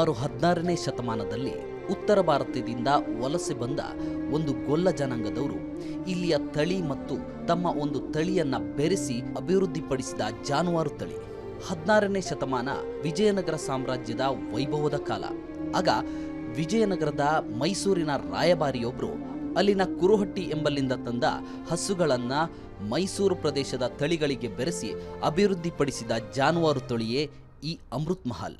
ಸುಮಾರು ಹದಿನಾರನೇ ಶತಮಾನದಲ್ಲಿ ಉತ್ತರ ಭಾರತದಿಂದ ವಲಸೆ ಬಂದ ಒಂದು ಗೊಲ್ಲ ಜನಾಂಗದವರು ಇಲ್ಲಿಯ ತಳಿ ಮತ್ತು ತಮ್ಮ ಒಂದು ತಳಿಯನ್ನ ಬೆರೆಸಿ ಅಭಿವೃದ್ಧಿಪಡಿಸಿದ ಜಾನುವಾರು ತಳಿ. ಹದಿನಾರನೇ ಶತಮಾನ ವಿಜಯನಗರ ಸಾಮ್ರಾಜ್ಯದ ವೈಭವದ ಕಾಲ. ಆಗ ವಿಜಯನಗರದ ಮೈಸೂರಿನ ರಾಯಭಾರಿಯೊಬ್ಬರು ಅಲ್ಲಿನ ಕುರುಹಟ್ಟಿ ಎಂಬಲ್ಲಿಂದ ತಂದ ಹಸುಗಳನ್ನ ಮೈಸೂರು ಪ್ರದೇಶದ ತಳಿಗಳಿಗೆ ಬೆರೆಸಿ ಅಭಿವೃದ್ಧಿಪಡಿಸಿದ ಜಾನುವಾರು ತಳಿಯೇ ಈ ಅಮೃತ್ ಮಹಲ್.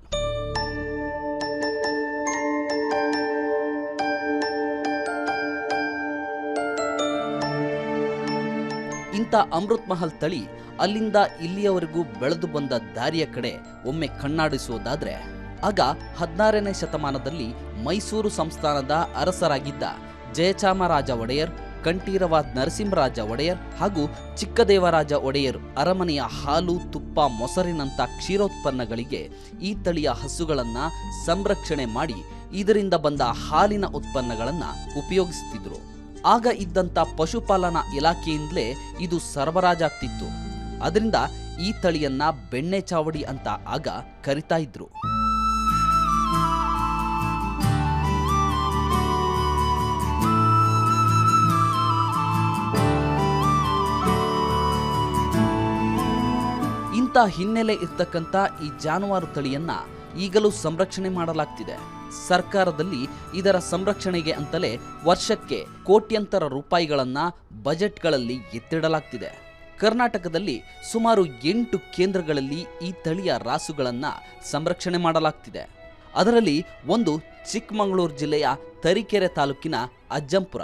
ಇಂಥ ಅಮೃತ್ ಮಹಲ್ ತಳಿ ಅಲ್ಲಿಂದ ಇಲ್ಲಿಯವರೆಗೂ ಬೆಳೆದು ಬಂದ ದಾರಿಯ ಕಡೆ ಒಮ್ಮೆ ಕಣ್ಣಾಡಿಸುವುದಾದ್ರೆ, ಆಗ ಹದಿನಾರನೇ ಶತಮಾನದಲ್ಲಿ ಮೈಸೂರು ಸಂಸ್ಥಾನದ ಅರಸರಾಗಿದ್ದ ಜಯಚಾಮರಾಜ ಒಡೆಯರ್ ಕಂಠೀರವ ನರಸಿಂಹರಾಜ ಒಡೆಯರ್ ಹಾಗೂ ಚಿಕ್ಕದೇವರಾಜ ಒಡೆಯರ್ ಅರಮನೆಯ ಹಾಲು, ತುಪ್ಪ, ಮೊಸರಿನಂಥ ಕ್ಷೀರೋತ್ಪನ್ನಗಳಿಗೆ ಈ ತಳಿಯ ಹಸುಗಳನ್ನು ಸಂರಕ್ಷಣೆ ಮಾಡಿ ಇದರಿಂದ ಬಂದ ಹಾಲಿನ ಉತ್ಪನ್ನಗಳನ್ನು ಉಪಯೋಗಿಸುತ್ತಿದ್ದರು ಆಗ ಇದ್ದಂಥ ಪಶುಪಾಲನಾ ಇಲಾಖೆಯಿಂದಲೇ ಇದು ಸರಬರಾಜಾಗ್ತಿತ್ತು. ಅದರಿಂದ ಈ ತಳಿಯನ್ನ ಬೆಣ್ಣೆ ಚಾವಡಿ ಅಂತ ಆಗ ಕರಿತಾ ಇದ್ರು. ಇಂಥ ಹಿನ್ನೆಲೆ ಇರ್ತಕ್ಕಂಥ ಈ ಜಾನುವಾರು ತಳಿಯನ್ನ ಈಗಲೂ ಸಂರಕ್ಷಣೆ ಮಾಡಲಾಗ್ತಿದೆ. ಸರ್ಕಾರದಲ್ಲಿ ಇದರ ಸಂರಕ್ಷಣೆಗೆ ಅಂತಲೇ ವರ್ಷಕ್ಕೆ ಕೋಟ್ಯಂತರ ರೂಪಾಯಿಗಳನ್ನ ಬಜೆಟ್ಗಳಲ್ಲಿ ಎತ್ತಿಡಲಾಗ್ತಿದೆ. ಕರ್ನಾಟಕದಲ್ಲಿ ಸುಮಾರು ಎಂಟು ಕೇಂದ್ರಗಳಲ್ಲಿ ಈ ತಳಿಯ ರಾಸುಗಳನ್ನು ಸಂರಕ್ಷಣೆ ಮಾಡಲಾಗ್ತಿದೆ. ಅದರಲ್ಲಿ ಒಂದು ಚಿಕ್ಕಮಗಳೂರು ಜಿಲ್ಲೆಯ ತರೀಕೆರೆ ತಾಲೂಕಿನ ಅಜ್ಜಂಪುರ.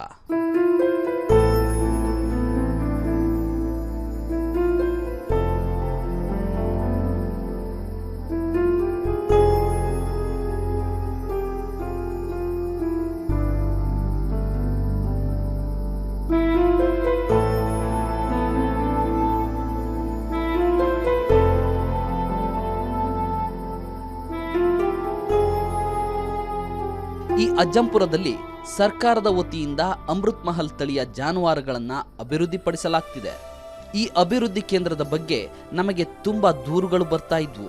ಅಜ್ಜಂಪುರದಲ್ಲಿ ಸರ್ಕಾರದ ವತಿಯಿಂದ ಅಮೃತ್ ಮಹಲ್ ತಳಿಯ ಜಾನುವಾರುಗಳನ್ನ ಅಭಿವೃದ್ಧಿಪಡಿಸಲಾಗ್ತಿದೆ. ಈ ಅಭಿವೃದ್ಧಿ ಕೇಂದ್ರದ ಬಗ್ಗೆ ನಮಗೆ ತುಂಬಾ ದೂರುಗಳು ಬರ್ತಾ ಇದ್ವು.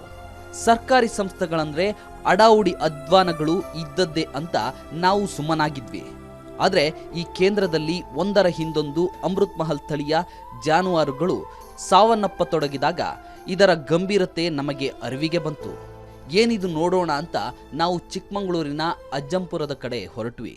ಸರ್ಕಾರಿ ಸಂಸ್ಥೆಗಳಂದ್ರೆ ಅಡಾವುಡಿ ಅಧ್ವಾನಗಳು ಇದ್ದದ್ದೇ ಅಂತ ನಾವು ಸುಮ್ಮನಾಗಿದ್ವಿ. ಆದರೆ ಈ ಕೇಂದ್ರದಲ್ಲಿ ಒಂದರ ಹಿಂದೊಂದು ಅಮೃತ್ ಮಹಲ್ ತಳಿಯ ಜಾನುವಾರುಗಳು ಸಾವನ್ನಪ್ಪ ತೊಡಗಿದಾಗ ಇದರ ಗಂಭೀರತೆ ನಮಗೆ ಅರಿವಿಗೆ ಬಂತು. ಏನಿದು ನೋಡೋಣ ಅಂತ ನಾವು ಚಿಕ್ಕಮಗಳೂರಿನ ಅಜ್ಜಂಪುರದ ಕಡೆ ಹೊರಟ್ವಿ.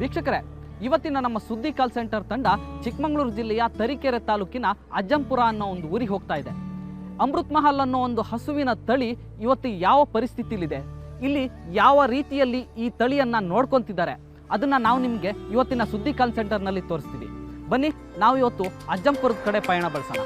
ವೀಕ್ಷಕರೇ ಇವತ್ತಿನ ನಮ್ಮ ಸುದ್ದಿ ಕಾಲ್ ಸೆಂಟರ್ ತಂಡ ಚಿಕ್ಕಮಗಳೂರು ಜಿಲ್ಲೆಯ ತರೀಕೆರೆ ತಾಲೂಕಿನ ಅಜ್ಜಂಪುರ ಅನ್ನೋ ಒಂದು ಊರಿಗೆ ಹೋಗ್ತಾ ಇದೆ. ಅಮೃತ್ ಮಹಲ್ ಅನ್ನೋ ಒಂದು ಹಸುವಿನ ತಳಿ ಇವತ್ತು ಯಾವ ಪರಿಸ್ಥಿತಿಲಿದೆ? ಇಲ್ಲಿ ಯಾವ ರೀತಿಯಲ್ಲಿ ಈ ತಳಿಯನ್ನ ನೋಡ್ಕೊತಿದ್ದಾರೆ? ಅದನ್ನ ನಾವು ನಿಮಗೆ ಇವತ್ತಿನ ಸುದ್ದಿ ಕಾಲ್ ಸೆಂಟರ್ನಲ್ಲಿ ತೋರಿಸ್ತೀವಿ. ಬನ್ನಿ ನಾವು ಇವತ್ತು ಅಜ್ಜಂಪುರದ ಕಡೆ ಪಯಣ ಬೆಳೆಸೋಣ.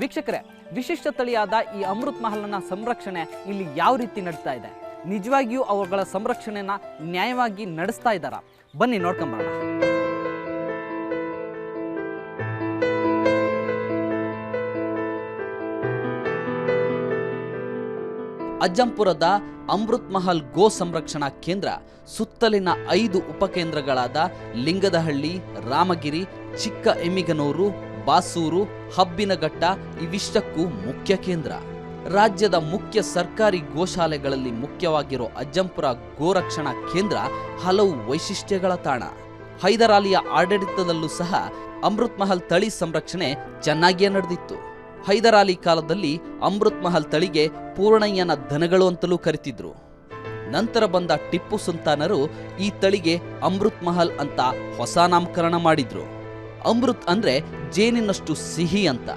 ವೀಕ್ಷಕರೇ ವಿಶಿಷ್ಟ ತಳಿಯಾದ ಈ ಅಮೃತ್ ಮಹಲ್ನ ಸಂರಕ್ಷಣೆ ಇಲ್ಲಿ ಯಾವ ರೀತಿ ನಡೀತಾ ಇದೆ? ನಿಜವಾಗಿಯೂ ಅವುಗಳ ಸಂರಕ್ಷಣೆನ ನ್ಯಾಯವಾಗಿ ನಡೆಸ್ತಾ ಇದ್ದಾರಾ? ಬನ್ನಿ ನೋಡ್ಕೊಂಬರೋಣ ಅಜ್ಜಂಪುರದ ಅಮೃತ್ ಮಹಲ್ ಗೋ ಸಂರಕ್ಷಣಾ ಕೇಂದ್ರ ಸುತ್ತಲಿನ ಐದು ಉಪಕೇಂದ್ರಗಳಾದ ಲಿಂಗದಹಳ್ಳಿ, ರಾಮಗಿರಿ ಚಿಕ್ಕ ಎಮ್ಮಿಗನೂರು ಬಾಸೂರು, ಹಬ್ಬಿನಘಟ್ಟ ಇವಿಷ್ಟಕ್ಕೂ ಮುಖ್ಯ ಕೇಂದ್ರ. ರಾಜ್ಯದ ಮುಖ್ಯ ಸರ್ಕಾರಿ ಗೋಶಾಲೆಗಳಲ್ಲಿ ಮುಖ್ಯವಾಗಿರೋ ಅಜ್ಜಂಪುರ ಗೋರಕ್ಷಣಾ ಕೇಂದ್ರ ಹಲವು ವೈಶಿಷ್ಟ್ಯಗಳ ತಾಣ. ಹೈದರಾಲಿಯ ಆಡಳಿತದಲ್ಲೂ ಸಹ ಅಮೃತ್ ಮಹಲ್ ತಳಿ ಸಂರಕ್ಷಣೆ ಚೆನ್ನಾಗಿಯೇ ನಡೆದಿತ್ತು. ಹೈದರಾಲಿ ಕಾಲದಲ್ಲಿ ಅಮೃತ್ ಮಹಲ್ ತಳಿಗೆ ಪೂರ್ಣಯ್ಯನ ಧನಗಳು ಅಂತಲೂ ಕರಿತಿದ್ರು. ನಂತರ ಬಂದ ಟಿಪ್ಪು ಸುಲ್ತಾನರು ಈ ತಳಿಗೆ ಅಮೃತ್ ಮಹಲ್ ಅಂತ ಹೊಸ ನಾಮಕರಣ ಮಾಡಿದ್ರು. ಅಮೃತ್ ಅಂದ್ರೆ ಜೇನಿನಷ್ಟು ಸಿಹಿ ಅಂತ.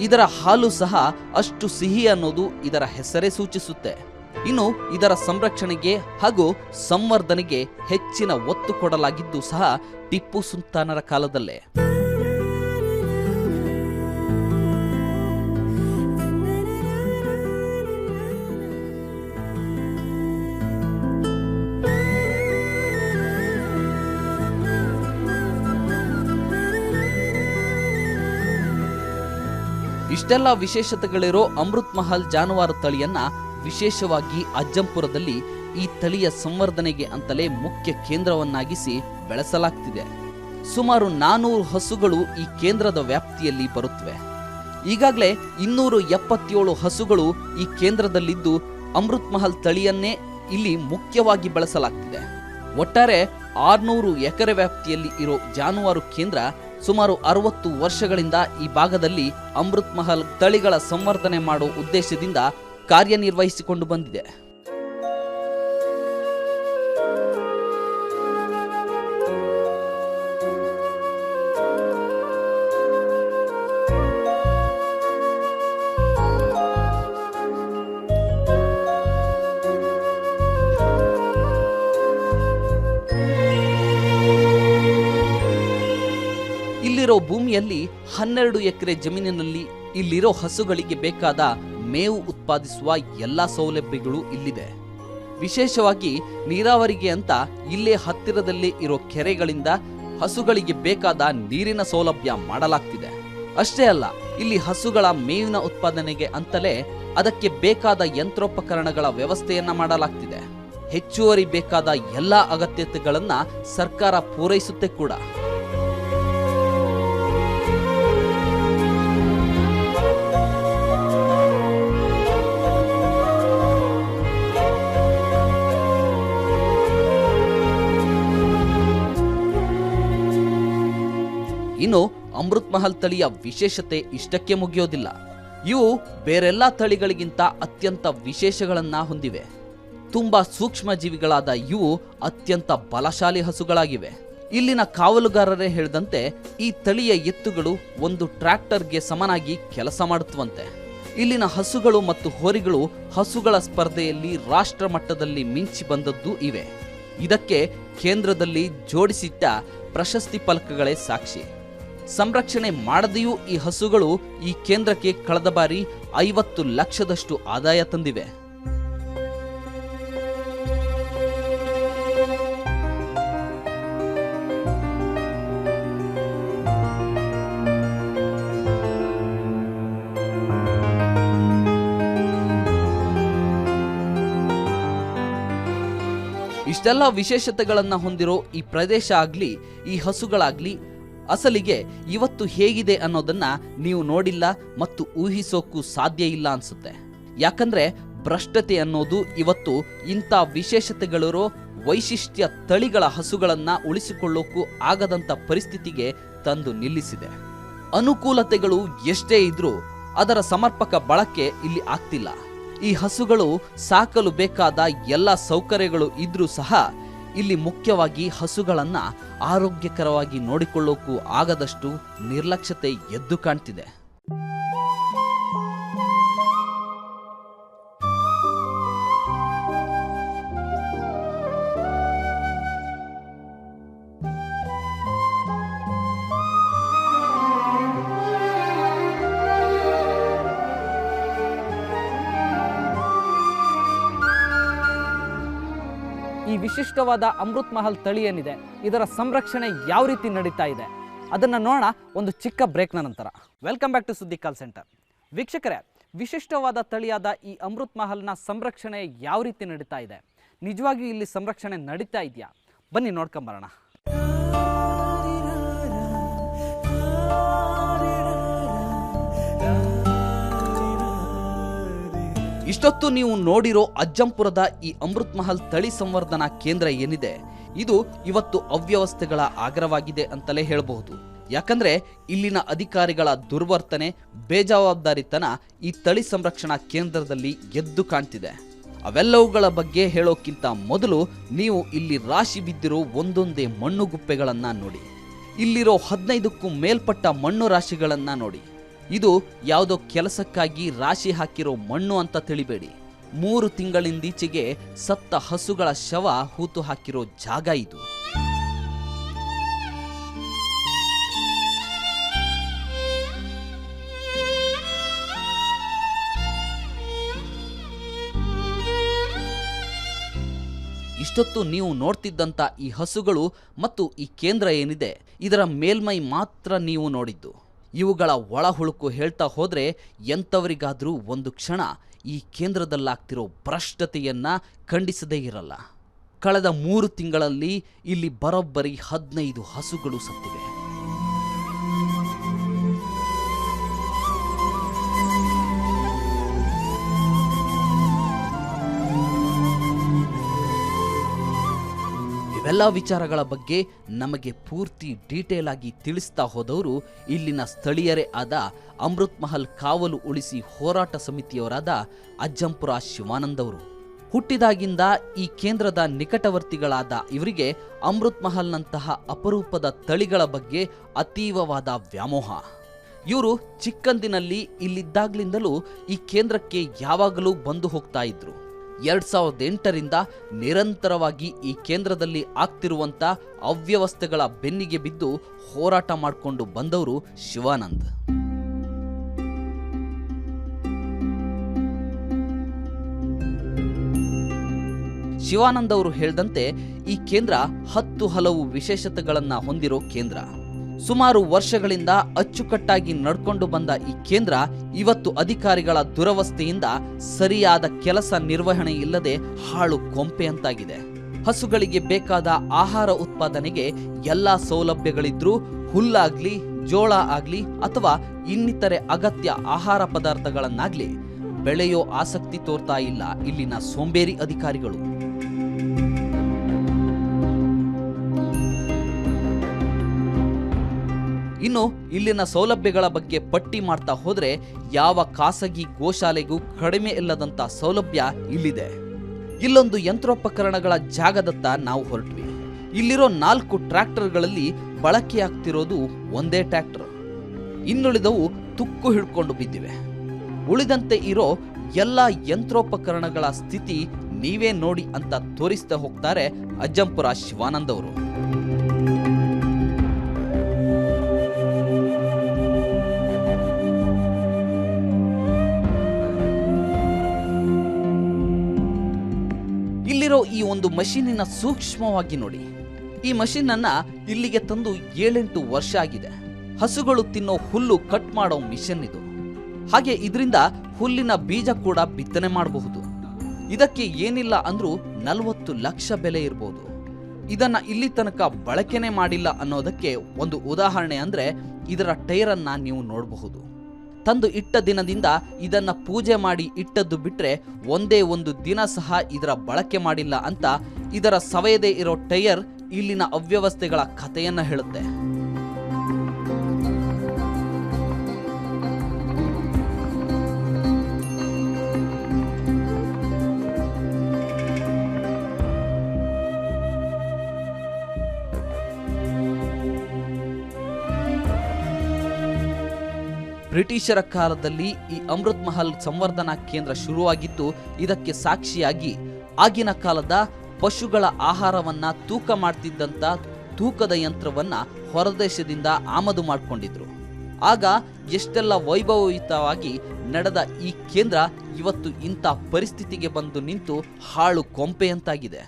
ಇದರ ಹಾಲು ಸಹ ಅಷ್ಟು ಸಿಹಿ ಅನ್ನೋದು ಇದರ ಹೆಸರೇ ಸೂಚಿಸುತ್ತೆ. ಇನ್ನು ಇದರ ಸಂರಕ್ಷಣೆಗೆ ಹಾಗೂ ಸಂವರ್ಧನೆಗೆ ಹೆಚ್ಚಿನ ಒತ್ತು ಕೊಡಲಾಗಿದ್ದು ಸಹ ಟಿಪ್ಪು ಸುಲ್ತಾನರ ಕಾಲದಲ್ಲೇ. ಇಷ್ಟೆಲ್ಲ ವಿಶೇಷತೆಗಳಿರೋ ಅಮೃತ್ ಮಹಲ್ ಜಾನುವಾರು ತಳಿಯನ್ನ ವಿಶೇಷವಾಗಿ ಅಜ್ಜಂಪುರದಲ್ಲಿ ಈ ತಳಿಯ ಸಂವರ್ಧನೆಗೆ ಅಂತಲೇ ಮುಖ್ಯ ಕೇಂದ್ರವನ್ನಾಗಿಸಿ ಬೆಳೆಸಲಾಗ್ತಿದೆ. ಸುಮಾರು ನಾನೂರು ಹಸುಗಳು ಈ ಕೇಂದ್ರದ ವ್ಯಾಪ್ತಿಯಲ್ಲಿ ಬರುತ್ತವೆ. ಈಗಾಗಲೇ ಇನ್ನೂರು ಎಪ್ಪತ್ತೇಳು ಹಸುಗಳು ಈ ಕೇಂದ್ರದಲ್ಲಿದ್ದು ಅಮೃತ್ ಮಹಲ್ ತಳಿಯನ್ನೇ ಇಲ್ಲಿ ಮುಖ್ಯವಾಗಿ ಬಳಸಲಾಗ್ತಿದೆ. ಒಟ್ಟಾರೆ ಆರ್ನೂರು ಎಕರೆ ವ್ಯಾಪ್ತಿಯಲ್ಲಿ ಇರೋ ಜಾನುವಾರು ಕೇಂದ್ರ ಸುಮಾರು ಅರವತ್ತು ವರ್ಷಗಳಿಂದ ಈ ಭಾಗದಲ್ಲಿ ಅಮೃತ್ ಮಹಲ್ ತಳಿಗಳ ಸಂವರ್ಧನೆ ಮಾಡುವ ಉದ್ದೇಶದಿಂದ ಕಾರ್ಯನಿರ್ವಹಿಸಿಕೊಂಡು ಬಂದಿದೆ. ಇಲ್ಲಿರೋ ಭೂಮಿಯಲ್ಲಿ ಹನ್ನೆರಡು ಎಕರೆ ಜಮೀನಿನಲ್ಲಿ ಇಲ್ಲಿರೋ ಹಸುಗಳಿಗೆ ಬೇಕಾದ ಮೇವು ಉತ್ಪಾದಿಸುವ ಎಲ್ಲ ಸೌಲಭ್ಯಗಳು ಇಲ್ಲಿದೆ. ವಿಶೇಷವಾಗಿ ನೀರಾವರಿಗೆ ಅಂತ ಇಲ್ಲೇ ಹತ್ತಿರದಲ್ಲೇ ಇರೋ ಕೆರೆಗಳಿಂದ ಹಸುಗಳಿಗೆ ಬೇಕಾದ ನೀರಿನ ಸೌಲಭ್ಯ ಮಾಡಲಾಗ್ತಿದೆ. ಅಷ್ಟೇ ಅಲ್ಲ, ಇಲ್ಲಿ ಹಸುಗಳ ಮೇವಿನ ಉತ್ಪಾದನೆಗೆ ಅಂತಲೇ ಅದಕ್ಕೆ ಬೇಕಾದ ಯಂತ್ರೋಪಕರಣಗಳ ವ್ಯವಸ್ಥೆಯನ್ನ ಮಾಡಲಾಗ್ತಿದೆ. ಹೆಚ್ಚುವರಿ ಬೇಕಾದ ಎಲ್ಲ ಅಗತ್ಯತೆಗಳನ್ನ ಸರ್ಕಾರ ಪೂರೈಸುತ್ತೆ ಕೂಡ. ಇನ್ನು ಅಮೃತ್ ಮಹಲ್ ತಳಿಯ ವಿಶೇಷತೆ ಇಷ್ಟಕ್ಕೆ ಮುಗಿಯೋದಿಲ್ಲ. ಇವು ಬೇರೆಲ್ಲ ತಳಿಗಳಿಗಿಂತ ಅತ್ಯಂತ ವಿಶೇಷಗಳನ್ನ ಹೊಂದಿವೆ. ತುಂಬಾ ಸೂಕ್ಷ್ಮ ಜೀವಿಗಳಾದ ಇವು ಅತ್ಯಂತ ಬಲಶಾಲಿ ಹಸುಗಳಾಗಿವೆ. ಇಲ್ಲಿನ ಕಾವಲುಗಾರರೇ ಹೇಳಿದಂತೆ ಈ ತಳಿಯ ಎತ್ತುಗಳು ಒಂದು ಟ್ರ್ಯಾಕ್ಟರ್ಗೆ ಸಮನಾಗಿ ಕೆಲಸ ಮಾಡುತ್ತವಂತೆ. ಇಲ್ಲಿನ ಹಸುಗಳು ಮತ್ತು ಹೋರಿಗಳು ಹಸುಗಳ ಸ್ಪರ್ಧೆಯಲ್ಲಿ ರಾಷ್ಟ್ರ ಮಟ್ಟದಲ್ಲಿ ಮಿಂಚಿ ಬಂದದ್ದು ಇವೆ. ಇದಕ್ಕೆ ಕೇಂದ್ರದಲ್ಲಿ ಜೋಡಿಸಿಟ್ಟ ಪ್ರಶಸ್ತಿ ಫಲಕಗಳೇ ಸಾಕ್ಷಿ. ಸಂರಕ್ಷಣೆ ಮಾಡದೆಯೂ ಈ ಹಸುಗಳು ಈ ಕೇಂದ್ರಕ್ಕೆ ಕಳೆದ ಬಾರಿ ಐವತ್ತು ಲಕ್ಷದಷ್ಟು ಆದಾಯ ತಂದಿವೆ. ಇಷ್ಟೆಲ್ಲ ವಿಶೇಷತೆಗಳನ್ನು ಹೊಂದಿರೋ ಈ ಪ್ರದೇಶ ಆಗಲಿ, ಈ ಹಸುಗಳಾಗ್ಲಿ ಅಸಲಿಗೆ ಇವತ್ತು ಹೇಗಿದೆ ಅನ್ನೋದನ್ನ ನೀವು ನೋಡಿಲ್ಲ ಮತ್ತು ಊಹಿಸೋಕ್ಕೂ ಸಾಧ್ಯ ಇಲ್ಲ ಅನ್ಸುತ್ತೆ. ಯಾಕಂದ್ರೆ ಭ್ರಷ್ಟತೆ ಅನ್ನೋದು ಇವತ್ತು ಇಂಥ ವಿಶೇಷತೆಗಳಿರೋ ವೈಶಿಷ್ಟ್ಯ ತಳಿಗಳ ಹಸುಗಳನ್ನ ಉಳಿಸಿಕೊಳ್ಳೋಕ್ಕೂ ಆಗದಂತ ಪರಿಸ್ಥಿತಿಗೆ ತಂದು ನಿಲ್ಲಿಸಿದೆ. ಅನುಕೂಲತೆಗಳು ಎಷ್ಟೇ ಇದ್ರೂ ಅದರ ಸಮರ್ಪಕ ಬಳಕೆ ಇಲ್ಲಿ ಆಗ್ತಿಲ್ಲ. ಈ ಹಸುಗಳು ಸಾಕಲು ಬೇಕಾದ ಎಲ್ಲ ಸೌಕರ್ಯಗಳು ಇದ್ರೂ ಸಹ ಇಲ್ಲಿ ಮುಖ್ಯವಾಗಿ ಹಸುಗಳನ್ನು ಆರೋಗ್ಯಕರವಾಗಿ ನೋಡಿಕೊಳ್ಳೋಕ್ಕೂ ಆಗದಷ್ಟು ನಿರ್ಲಕ್ಷ್ಯತೆ ಎದ್ದು ಕಾಣ್ತಿದೆ. ವಿಶಿಷ್ಟವಾದ ಅಮೃತ್ ಮಹಲ್ ತಳಿ ಏನಿದೆ, ಇದರ ಸಂರಕ್ಷಣೆ ಯಾವ ರೀತಿ ನಡೀತಾ ಇದೆ, ಅದನ್ನು ನೋಡೋಣ ಒಂದು ಚಿಕ್ಕ ಬ್ರೇಕ್ನ ನಂತರ. ವೆಲ್ಕಮ್ ಬ್ಯಾಕ್ ಟು ಸುದ್ದಿ ಕಾಲ್ ಸೆಂಟರ್ ವೀಕ್ಷಕರೇ, ವಿಶಿಷ್ಟವಾದ ತಳಿಯಾದ ಈ ಅಮೃತ್ ಮಹಲ್ನ ಸಂರಕ್ಷಣೆ ಯಾವ ರೀತಿ ನಡೀತಾ ಇದೆ? ನಿಜವಾಗಿಯೂ ಇಲ್ಲಿ ಸಂರಕ್ಷಣೆ ನಡೀತಾ ಇದೆಯಾ? ಬನ್ನಿ ನೋಡ್ಕೊಂಬರೋಣ ಇಷ್ಟೊತ್ತು ನೀವು ನೋಡಿರೋ ಅಜ್ಜಂಪುರದ ಈ ಅಮೃತ್ ಮಹಲ್ ತಳಿ ಸಂವರ್ಧನಾ ಕೇಂದ್ರ ಏನಿದೆ? ಇದು ಇವತ್ತು ಅವ್ಯವಸ್ಥೆಗಳ ಆಗ್ರವಾಗಿದೆ ಅಂತಲೇ ಹೇಳಬಹುದು. ಯಾಕಂದ್ರೆ ಇಲ್ಲಿನ ಅಧಿಕಾರಿಗಳ ದುರ್ವರ್ತನೆ, ಬೇಜವಾಬ್ದಾರಿತನ ಈ ತಳಿ ಸಂರಕ್ಷಣಾ ಕೇಂದ್ರದಲ್ಲಿ ಎದ್ದು ಕಾಣ್ತಿದೆ. ಅವೆಲ್ಲವುಗಳ ಬಗ್ಗೆ ಹೇಳೋಕ್ಕಿಂತ ಮೊದಲು ನೀವು ಇಲ್ಲಿ ರಾಶಿ ಬಿದ್ದಿರೋ ಒಂದೊಂದೇ ಮಣ್ಣು ಗುಪ್ಪೆಗಳನ್ನ ನೋಡಿ. ಇಲ್ಲಿರೋ ಹದಿನೈದಕ್ಕೂ ಮೇಲ್ಪಟ್ಟ ಮಣ್ಣು ರಾಶಿಗಳನ್ನ ನೋಡಿ. ಇದು ಯಾವುದೋ ಕೆಲಸಕ್ಕಾಗಿ ರಾಶಿ ಹಾಕಿರೋ ಮಣ್ಣು ಅಂತ ತಿಳಿಬೇಡಿ. ಮೂರು ತಿಂಗಳಿಂದೀಚೆಗೆ ಸತ್ತ ಹಸುಗಳ ಶವ ಹೂತು ಹಾಕಿರೋ ಜಾಗ ಇದು. ಇಷ್ಟೊತ್ತು ನೀವು ನೋಡ್ತಿದ್ದಂಥ ಈ ಹಸುಗಳು ಮತ್ತು ಈ ಕೇಂದ್ರ ಏನಿದೆ, ಇದರ ಮೇಲ್ಮೈ ಮಾತ್ರ ನೀವು ನೋಡಿದ್ದು. ಇವುಗಳ ಒಳಹುಳುಕು ಹೇಳ್ತಾ ಹೋದರೆ ಎಂಥವರಿಗಾದರೂ ಒಂದು ಕ್ಷಣ ಈ ಕೇಂದ್ರದಲ್ಲಾಗ್ತಿರೋ ಭ್ರಷ್ಟತೆಯನ್ನು ಖಂಡಿಸದೇ ಇರಲ್ಲ. ಕಳೆದ ಮೂರು ತಿಂಗಳಲ್ಲಿ ಇಲ್ಲಿ ಬರೋಬ್ಬರಿ ಹದಿನೈದು ಹಸುಗಳು ಸತ್ತಿವೆ. ಇವೆಲ್ಲ ವಿಚಾರಗಳ ಬಗ್ಗೆ ನಮಗೆ ಪೂರ್ತಿ ಡೀಟೇಲ್ ಆಗಿ ತಿಳಿಸ್ತಾ ಹೋದವರು ಇಲ್ಲಿನ ಸ್ಥಳೀಯರೇ ಆದ ಅಮೃತ್ ಮಹಲ್ ಕಾವಲು ಉಳಿಸಿ ಹೋರಾಟ ಸಮಿತಿಯವರಾದ ಅಜ್ಜಂಪುರ ಶಿವಾನಂದವರು. ಹುಟ್ಟಿದಾಗಿಂದ ಈ ಕೇಂದ್ರದ ನಿಕಟವರ್ತಿಗಳಾದ ಇವರಿಗೆ ಅಮೃತ್ ಮಹಲ್ನಂತಹ ಅಪರೂಪದ ತಳಿಗಳ ಬಗ್ಗೆ ಅತೀವವಾದ ವ್ಯಾಮೋಹ. ಇವರು ಚಿಕ್ಕಂದಿನಲ್ಲಿ ಇಲ್ಲಿದ್ದಾಗ್ಲಿಂದಲೂ ಈ ಕೇಂದ್ರಕ್ಕೆ ಯಾವಾಗಲೂ ಬಂದು ಹೋಗ್ತಾ ಇದ್ರು. ಎರಡ್ ಸಾವಿರದ ಎಂಟರಿಂದ ನಿರಂತರವಾಗಿ ಈ ಕೇಂದ್ರದಲ್ಲಿ ಆಗ್ತಿರುವಂತ ಅವ್ಯವಸ್ಥೆಗಳ ಬೆನ್ನಿಗೆ ಬಿದ್ದು ಹೋರಾಟ ಮಾಡಿಕೊಂಡು ಬಂದವರು ಶಿವಾನಂದ್. ಶಿವಾನಂದ್ ಅವರು ಹೇಳಿದಂತೆ ಈ ಕೇಂದ್ರ ಹತ್ತು ಹಲವು ವಿಶೇಷತೆಗಳನ್ನು ಹೊಂದಿರೋ ಕೇಂದ್ರ. ಸುಮಾರು ವರ್ಷಗಳಿಂದ ಅಚ್ಚುಕಟ್ಟಾಗಿ ನಡ್ಕೊಂಡು ಬಂದ ಈ ಕೇಂದ್ರ ಇವತ್ತು ಅಧಿಕಾರಿಗಳ ದುರವಸ್ಥೆಯಿಂದ ಸರಿಯಾದ ಕೆಲಸ ನಿರ್ವಹಣೆ ಇಲ್ಲದೆ ಹಾಳು ಕೊಂಪೆಯಂತಾಗಿದೆ ಹಸುಗಳಿಗೆ ಬೇಕಾದ ಆಹಾರ ಉತ್ಪಾದನೆಗೆ ಎಲ್ಲ ಸೌಲಭ್ಯಗಳಿದ್ರೂ ಹುಲ್ಲಾಗ್ಲಿ, ಜೋಳ ಆಗ್ಲಿ ಅಥವಾ ಇನ್ನಿತರೆ ಅಗತ್ಯ ಆಹಾರ ಪದಾರ್ಥಗಳನ್ನಾಗ್ಲಿ ಬೆಳೆಯೋ ಆಸಕ್ತಿ ತೋರ್ತಾ ಇಲ್ಲ ಇಲ್ಲಿನ ಸೋಂಬೇರಿ ಅಧಿಕಾರಿಗಳು. ಇನ್ನು ಇಲ್ಲಿನ ಸೌಲಭ್ಯಗಳ ಬಗ್ಗೆ ಪಟ್ಟಿ ಮಾಡ್ತಾ ಹೋದ್ರೆ ಯಾವ ಖಾಸಗಿ ಗೋಶಾಲೆಗೂ ಕಡಿಮೆ ಇಲ್ಲದಂತ ಸೌಲಭ್ಯ ಇಲ್ಲಿದೆ. ಇಲ್ಲೊಂದು ಯಂತ್ರೋಪಕರಣಗಳ ಜಾಗದತ್ತ ನಾವು ಹೊರಟ್ವಿ. ಇಲ್ಲಿರೋ ನಾಲ್ಕು ಟ್ರ್ಯಾಕ್ಟರ್ಗಳಲ್ಲಿ ಬಳಕೆಯಾಗ್ತಿರೋದು ಒಂದೇ ಟ್ರ್ಯಾಕ್ಟರ್. ಇನ್ನುಳಿದವು ತುಕ್ಕು ಹಿಡ್ಕೊಂಡು ಬಿದ್ದಿವೆ. ಉಳಿದಂತೆ ಇರೋ ಎಲ್ಲ ಯಂತ್ರೋಪಕರಣಗಳ ಸ್ಥಿತಿ ನೀವೇ ನೋಡಿ ಅಂತ ತೋರಿಸ್ತಾ ಹೋಗ್ತಾರೆ ಅಜ್ಜಂಪುರ ಶಿವಾನಂದ್ ಅವರು ಇಲ್ಲಿರೋ ಈ ಒಂದು ಮಷೀನಿನ ಸೂಕ್ಷ್ಮವಾಗಿ ನೋಡಿ. ಈ ಮಷೀನ್ ಅನ್ನ ಇಲ್ಲಿಗೆ ತಂದು ಏಳೆಂಟು ವರ್ಷ ಆಗಿದೆ. ಹಸುಗಳು ತಿನ್ನೋ ಹುಲ್ಲು ಕಟ್ ಮಾಡೋ ಮಿಷನ್ ಇದು. ಹಾಗೆ ಇದರಿಂದ ಹುಲ್ಲಿನ ಬೀಜ ಕೂಡ ಬಿತ್ತನೆ ಮಾಡಬಹುದು. ಇದಕ್ಕೆ ಏನಿಲ್ಲ ಅಂದ್ರೂ ನಲವತ್ತು ಲಕ್ಷ ಬೆಲೆ ಇರ್ಬೋದು. ಇದನ್ನ ಇಲ್ಲಿ ತನಕ ಬಳಕೆನೆ ಮಾಡಿಲ್ಲ ಅನ್ನೋದಕ್ಕೆ ಒಂದು ಉದಾಹರಣೆ ಅಂದ್ರೆ ಇದರ ಟೈರ್ ಅನ್ನ ನೀವು ನೋಡಬಹುದು. ತಂದು ಇಟ್ಟ ದಿನದಿಂದ ಇದನ್ನ ಪೂಜೆ ಮಾಡಿ ಇಟ್ಟದ್ದು ಬಿಟ್ರೆ ಒಂದೇ ಒಂದು ದಿನ ಸಹ ಇದರ ಬಳಕೆ ಮಾಡಿಲ್ಲ ಅಂತ ಇದರ ಸವೆಯದೇ ಇರೋ ಟೈಯರ್ ಇಲ್ಲಿನ ಅವ್ಯವಸ್ಥೆಗಳ ಕಥೆಯನ್ನ ಹೇಳುತ್ತೆ. ಬ್ರಿಟಿಷರ ಕಾಲದಲ್ಲಿ ಈ ಅಮೃತ್ ಮಹಲ್ ಸಂವರ್ಧನಾ ಕೇಂದ್ರ ಶುರುವಾಗಿದ್ದು ಇದಕ್ಕೆ ಸಾಕ್ಷಿಯಾಗಿ ಆಗಿನ ಕಾಲದ ಪಶುಗಳ ಆಹಾರವನ್ನ ತೂಕ ಮಾಡ್ತಿದ್ದಂತ ತೂಕದ ಯಂತ್ರವನ್ನ ಹೊರದೇಶದಿಂದ ಆಮದು ಮಾಡಿಕೊಂಡಿದ್ರು. ಆಗ ಎಷ್ಟೆಲ್ಲ ವೈಭವಯುತವಾಗಿ ನಡೆದ ಈ ಕೇಂದ್ರ ಇವತ್ತು ಇಂಥ ಪರಿಸ್ಥಿತಿಗೆ ಬಂದು ನಿಂತು ಹಾಳು ಕೊಂಪೆಯಂತಾಗಿದೆ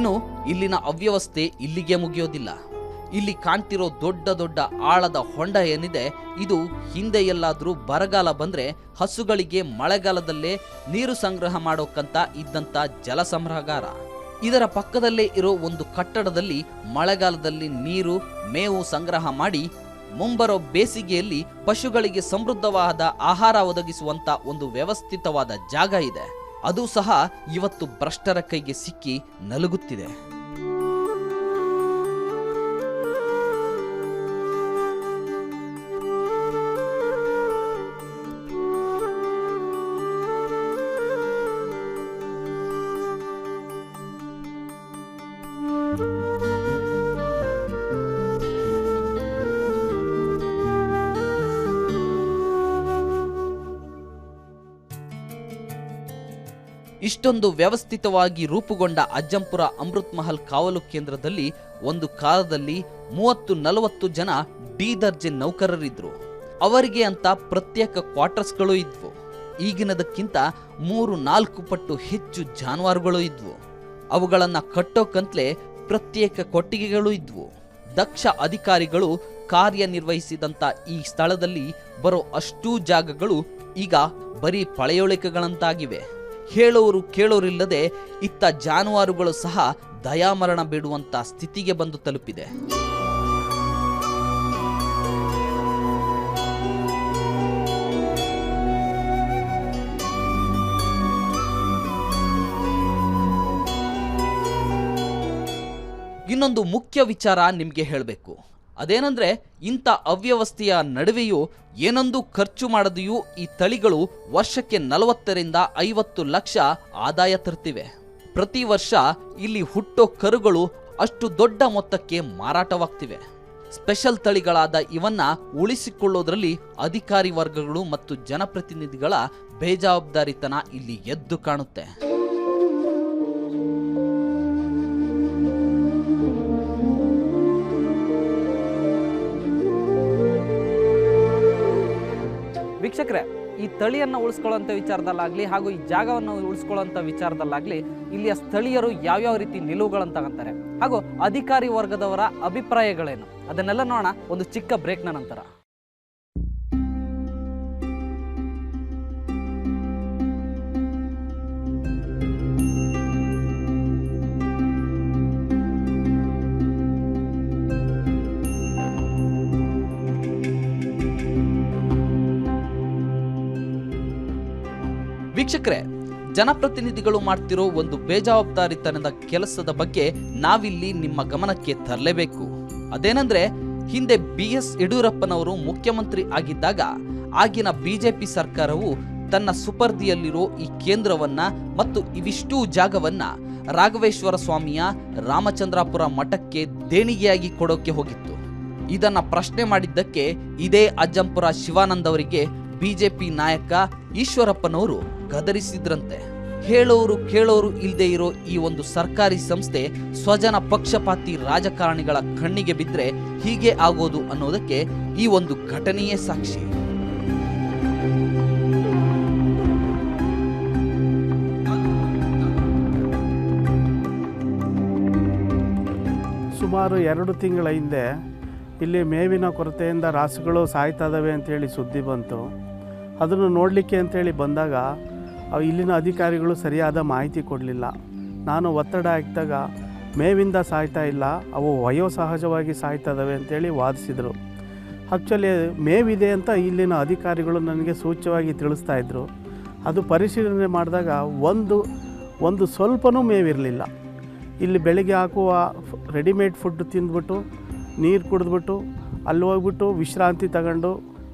ಇನ್ನು ಇಲ್ಲಿನ ಅವ್ಯವಸ್ಥೆ ಇಲ್ಲಿಗೆ ಮುಗಿಯೋದಿಲ್ಲ. ಇಲ್ಲಿ ಕಾಣ್ತಿರೋ ದೊಡ್ಡ ದೊಡ್ಡ ಆಳದ ಹೊಂಡ ಏನಿದೆ, ಇದು ಹಿಂದೆ ಎಲ್ಲಾದರೂ ಬರಗಾಲ ಬಂದ್ರೆ ಹಸುಗಳಿಗೆ ಮಳೆಗಾಲದಲ್ಲೇ ನೀರು ಸಂಗ್ರಹ ಮಾಡೋಕ್ಕಂತ ಇದ್ದಂತ ಜಲ ಸಂಗ್ರಹಗಾರ ಇದರ ಪಕ್ಕದಲ್ಲೇ ಇರೋ ಒಂದು ಕಟ್ಟಡದಲ್ಲಿ ಮಳೆಗಾಲದಲ್ಲಿ ನೀರು, ಮೇವು ಸಂಗ್ರಹ ಮಾಡಿ ಮುಂಬರೋ ಬೇಸಿಗೆಯಲ್ಲಿ ಪಶುಗಳಿಗೆ ಸಮೃದ್ಧವಾದ ಆಹಾರ ಒದಗಿಸುವಂಥ ಒಂದು ವ್ಯವಸ್ಥಿತವಾದ ಜಾಗ ಇದೆ. ಅದು ಸಹ ಇವತ್ತು ಭ್ರಷ್ಟರ ಕೈಗೆ ಸಿಕ್ಕಿ ನಲುಗುತ್ತಿದೆ. ಇಷ್ಟೊಂದು ವ್ಯವಸ್ಥಿತವಾಗಿ ರೂಪುಗೊಂಡ ಅಜ್ಜಂಪುರ ಅಮೃತ್ ಮಹಲ್ ಕಾವಲು ಕೇಂದ್ರದಲ್ಲಿ ಒಂದು ಕಾಲದಲ್ಲಿ ಮೂವತ್ತು ನಲವತ್ತು ಜನ ಡಿ ದರ್ಜೆ ನೌಕರರಿದ್ರು. ಅವರಿಗೆ ಅಂತ ಪ್ರತ್ಯೇಕ ಕ್ವಾರ್ಟರ್ಸ್ಗಳು ಇದ್ವು. ಈಗಿನದಕ್ಕಿಂತ ಮೂರು ನಾಲ್ಕು ಪಟ್ಟು ಹೆಚ್ಚು ಜಾನುವಾರುಗಳು ಇದ್ವು. ಅವುಗಳನ್ನ ಕಟ್ಟೋಕಂತ್ಲೆ ಪ್ರತ್ಯೇಕ ಕೊಟ್ಟಿಗೆಗಳು ಇದ್ವು. ದಕ್ಷ ಅಧಿಕಾರಿಗಳು ಕಾರ್ಯನಿರ್ವಹಿಸಿದಂಥ ಈ ಸ್ಥಳದಲ್ಲಿ ಬರೋ ಅಷ್ಟೂ ಜಾಗಗಳು ಈಗ ಬರೀ ಪಳೆಯೊಳಿಕೆಗಳಂತಾಗಿವೆ. ಹೇಳೋರು ಕೇಳೋರಿಲ್ಲದೆ ಇತ್ತ ಜಾನುವಾರುಗಳು ಸಹ ದಯಾಮರಣ ಬೇಡುವಂತ ಸ್ಥಿತಿಗೆ ಬಂದು ತಲುಪಿದೆ. ಇನ್ನೊಂದು ಮುಖ್ಯ ವಿಚಾರ ನಿಮಗೆ ಹೇಳಬೇಕು. ಅದೇನಂದ್ರೆ ಇಂಥ ಅವ್ಯವಸ್ಥೆಯ ನಡುವೆಯೂ ಏನೊಂದು ಖರ್ಚು ಮಾಡದೆಯೂ ಈ ತಳಿಗಳು ವರ್ಷಕ್ಕೆ ನಲವತ್ತರಿಂದ ಐವತ್ತು ಲಕ್ಷ ಆದಾಯ ತರ್ತಿವೆ. ಪ್ರತಿ ವರ್ಷ ಇಲ್ಲಿ ಹುಟ್ಟೋ ಕರುಗಳು ಅಷ್ಟು ದೊಡ್ಡ ಮೊತ್ತಕ್ಕೆ ಮಾರಾಟವಾಗ್ತಿವೆ. ಸ್ಪೆಷಲ್ ತಳಿಗಳಾದ ಇವನ್ನ ಉಳಿಸಿಕೊಳ್ಳೋದ್ರಲ್ಲಿ ಅಧಿಕಾರಿ ವರ್ಗಗಳು ಮತ್ತು ಜನಪ್ರತಿನಿಧಿಗಳ ಬೇಜವಾಬ್ದಾರಿತನ ಇಲ್ಲಿ ಎದ್ದು ಕಾಣುತ್ತೆ. ವೀಕ್ಷಕರೇ, ಈ ತಳಿಯನ್ನು ಉಳಿಸ್ಕೊಳ್ಳೋಂಥ ವಿಚಾರದಲ್ಲಾಗಲಿ ಹಾಗೂ ಈ ಜಾಗವನ್ನು ಉಳಿಸ್ಕೊಳ್ಳೋಂಥ ವಿಚಾರದಲ್ಲಾಗಲಿ ಇಲ್ಲಿಯ ಸ್ಥಳೀಯರು ಯಾವ್ಯಾವ ರೀತಿ ನಿಲುವುಗಳನ್ನು ತಗೊಂತಾರೆ ಹಾಗೂ ಅಧಿಕಾರಿ ವರ್ಗದವರ ಅಭಿಪ್ರಾಯಗಳೇನು? ಅದನ್ನೆಲ್ಲ ನೋಡೋಣ. ಒಂದು ಚಿಕ್ಕ ಬ್ರೇಕ್ನ ನಂತರ. ವೀಕ್ಷಕರೇ, ಜನಪ್ರತಿನಿಧಿಗಳು ಮಾಡ್ತಿರೋ ಒಂದು ಬೇಜವಾಬ್ದಾರಿತನದ ಕೆಲಸದ ಬಗ್ಗೆ ನಾವಿಲ್ಲಿ ನಿಮ್ಮ ಗಮನಕ್ಕೆ ತರಲೇಬೇಕು. ಅದೇನಂದ್ರೆ, ಹಿಂದೆ ಬಿ ಎಸ್ ಯಡಿಯೂರಪ್ಪನವರು ಮುಖ್ಯಮಂತ್ರಿ ಆಗಿದ್ದಾಗ ಆಗಿನ ಬಿಜೆಪಿ ಸರ್ಕಾರವು ತನ್ನ ಸುಪರ್ದಿಯಲ್ಲಿರೋ ಈ ಕೇಂದ್ರವನ್ನ ಮತ್ತು ಇವಿಷ್ಟೂ ಜಾಗವನ್ನ ರಾಘವೇಶ್ವರ ಸ್ವಾಮಿಯ ರಾಮಚಂದ್ರಾಪುರ ಮಠಕ್ಕೆ ದೇಣಿಗೆಯಾಗಿ ಕೊಡೋಕೆ ಹೋಗಿತ್ತು. ಇದನ್ನ ಪ್ರಶ್ನೆ ಮಾಡಿದ್ದಕ್ಕೆ ಇದೇ ಅಜ್ಜಂಪುರ ಶಿವಾನಂದ್ ಅವರಿಗೆ ಬಿಜೆಪಿ ನಾಯಕ ಈಶ್ವರಪ್ಪನವರು ಗದರಿಸಿದ್ರಂತೆ. ಹೇಳೋರು ಕೇಳೋರು ಇಲ್ಲದೆ ಇರೋ ಈ ಒಂದು ಸರ್ಕಾರಿ ಸಂಸ್ಥೆ ಸ್ವಜನ ಪಕ್ಷಪಾತಿ ರಾಜಕಾರಣಿಗಳ ಕಣ್ಣಿಗೆ ಬಿದ್ದರೆ ಹೀಗೆ ಆಗೋದು ಅನ್ನೋದಕ್ಕೆ ಈ ಒಂದು ಘಟನೆಯೇ ಸಾಕ್ಷಿ. ಸುಮಾರು ಎರಡು ತಿಂಗಳ ಹಿಂದೆ ಇಲ್ಲಿ ಮೇವಿನ ಕೊರತೆಯಿಂದ ರಾಸುಗಳು ಸಾಯ್ತಾ ಇದ್ದಾವೆ ಅಂತೇಳಿ ಸುದ್ದಿ ಬಂತು. ಅದನ್ನು ನೋಡಲಿಕ್ಕೆ ಅಂತೇಳಿ ಬಂದಾಗ ಇಲ್ಲಿನ ಅಧಿಕಾರಿಗಳು ಸರಿಯಾದ ಮಾಹಿತಿ ಕೊಡಲಿಲ್ಲ. ನಾನು ಒತ್ತಡ ಹಾಕಿದಾಗ, ಮೇವಿಂದ ಸಾಯ್ತಾ ಇಲ್ಲ, ಅವು ವಯೋಸಹಜವಾಗಿ ಸಾಯ್ತಾ ಇದ್ದಾವೆ ಅಂತೇಳಿ ವಾದಿಸಿದರು. ಆ್ಯಕ್ಚುಲಿ ಮೇವಿದೆ ಅಂತ ಇಲ್ಲಿನ ಅಧಿಕಾರಿಗಳು ನನಗೆ ಸೂಚ್ಯವಾಗಿ ತಿಳಿಸ್ತಾ ಇದ್ದರು ಅದು ಪರಿಶೀಲನೆ ಮಾಡಿದಾಗ ಒಂದು ಒಂದು ಸ್ವಲ್ಪನೂ ಮೇವಿರಲಿಲ್ಲ. ಇಲ್ಲಿ ಬೆಳಿಗ್ಗೆ ಹಾಕುವ ರೆಡಿಮೇಡ್ ಫುಡ್ ತಿಂದ್ಬಿಟ್ಟು, ನೀರು ಕುಡಿದ್ಬಿಟ್ಟು, ಅಲ್ಲಿ ಹೋಗ್ಬಿಟ್ಟು ವಿಶ್ರಾಂತಿ ತಗೊಂಡು